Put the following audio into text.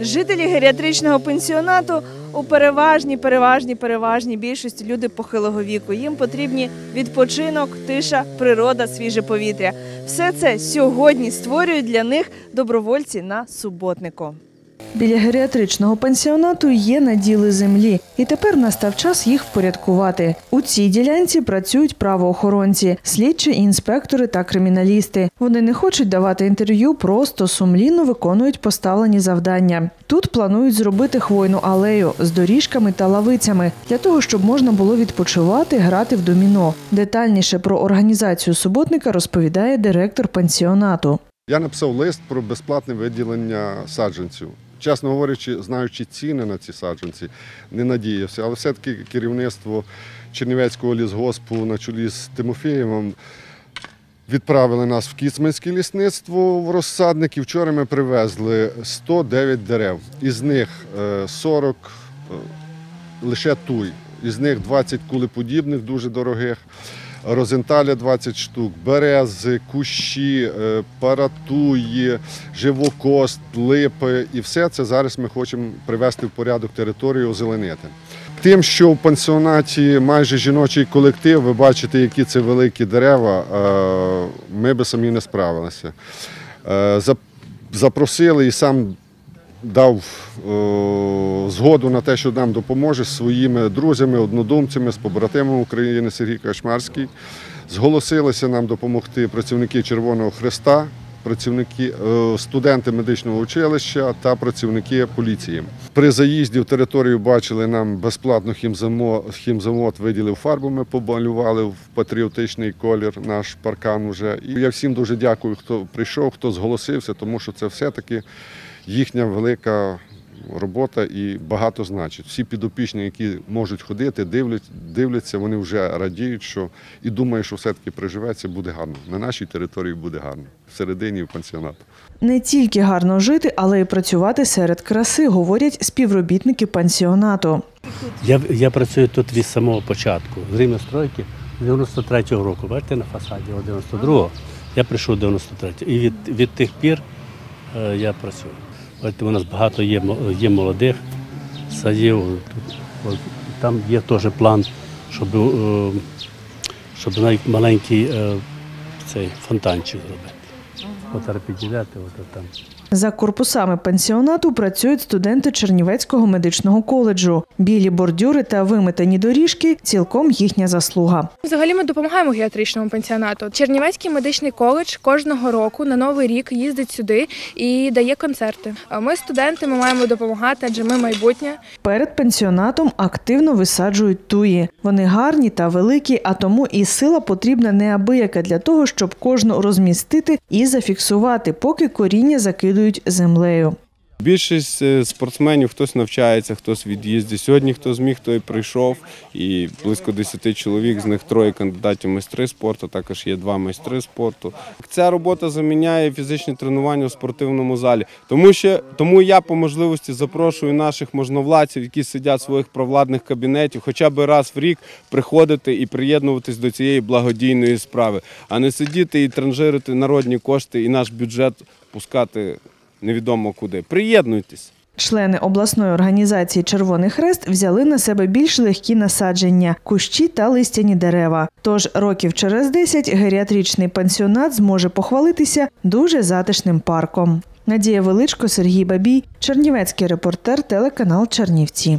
Жителі геріатричного пенсіонату у переважній, переважній, переважній більшості люди похилого віку. Їм потрібні відпочинок, тиша, природа, свіже повітря. Все це сьогодні створюють для них добровольці на суботнику. Біля геріатричного пансіонату є наділи землі, і тепер настав час їх впорядкувати. У цій ділянці працюють правоохоронці, слідчі інспектори та криміналісти. Вони не хочуть давати інтерв'ю, просто сумлінно виконують поставлені завдання. Тут планують зробити хвойну алею з доріжками та лавицями для того, щоб можна було відпочивати, грати в доміно. Детальніше про організацію суботника розповідає директор пансіонату. Я написав лист про безплатне виділення саджанців. Чесно говорячи, знаючи ціни на ці саджанці, не надіявся. Але все-таки керівництво Чернівецького лісгоспу на чолі з Тимофієвим відправили нас в Кіцманське лісництво в розсадник. І вчора ми привезли 109 дерев. Із них е, 40 е, лише туй, із них 20 кулеподібних, дуже дорогих. Розенталя 20 штук, берези, кущі, е, паратуї, живокост, липи. І все це зараз ми хочемо привести в порядок територію, озеленити. Тим, що в пансіонаті майже жіночий колектив, ви бачите, які це великі дерева, е, ми би самі не справилися. Е, Запросили і сам дав згоду на те, що нам допоможе з своїми друзями, однодумцями, з побратимом України Сергій Кашмарський. Зголосилися нам допомогти працівники Червоного Хреста, працівники, е, студенти медичного училища та працівники поліції. При заїзді в територію бачили нам безплатно хімзамо- хімзавод, виділив фарбу, ми помалювали в патріотичний колір наш паркан уже. І я всім дуже дякую, хто прийшов, хто зголосився, тому що це все-таки їхня велика робота і багато значить. Всі підопічні, які можуть ходити, дивлять, дивляться, вони вже радіють, що і думають, що все-таки приживеться, буде гарно. На нашій території буде гарно, всередині в пансіонату. Не тільки гарно жити, але й працювати серед краси, говорять співробітники пансіонату. Я, я працюю тут від самого початку. З рівня стройки 93-го року. Бачите, на фасаді о 92-го. Я прийшов 93-го. І від, від тих пір е, я працюю. Бачите, у нас багато є, є молодих садів. От, там є теж план, щоб, е, щоб навіть маленький е, цей фонтанчик зробити. От зараз підділяти, от там. За корпусами пансіонату працюють студенти Чернівецького медичного коледжу. Білі бордюри та виметені доріжки цілком їхня заслуга. Взагалі ми допомагаємо геріатричному пансіонату. Чернівецький медичний коледж кожного року на новий рік їздить сюди і дає концерти. А Ми студенти, ми маємо допомагати, адже ми майбутнє. Перед пансіонатом активно висаджують туї. Вони гарні та великі, а тому і сила потрібна неабияка для того, щоб кожну розмістити і зафіксувати, поки коріння закидують землею. Більшість е, спортсменів хтось навчається, хтось від'їздить. Сьогодні хто зміг, той прийшов. І близько 10 чоловік, з них троє кандидатів майстри спорту, також є два майстри спорту. Ця робота заміняє фізичні тренування в спортивному залі. Тому що тому я по можливості запрошую наших можновладців, які сидять в своїх провладних кабінетів, хоча б раз в рік приходити і приєднуватись до цієї благодійної справи, а не сидіти і транжирити народні кошти і наш бюджет пускати невідомо куди. Приєднуйтесь. Члени обласної організації Червоний Хрест взяли на себе більш легкі насадження, кущі та листяні дерева. Тож років через 10 геріатричний пансіонат зможе похвалитися дуже затишним парком. Надія Величко, Сергій Бабій, Чернівецький репортер, телеканал Чернівці.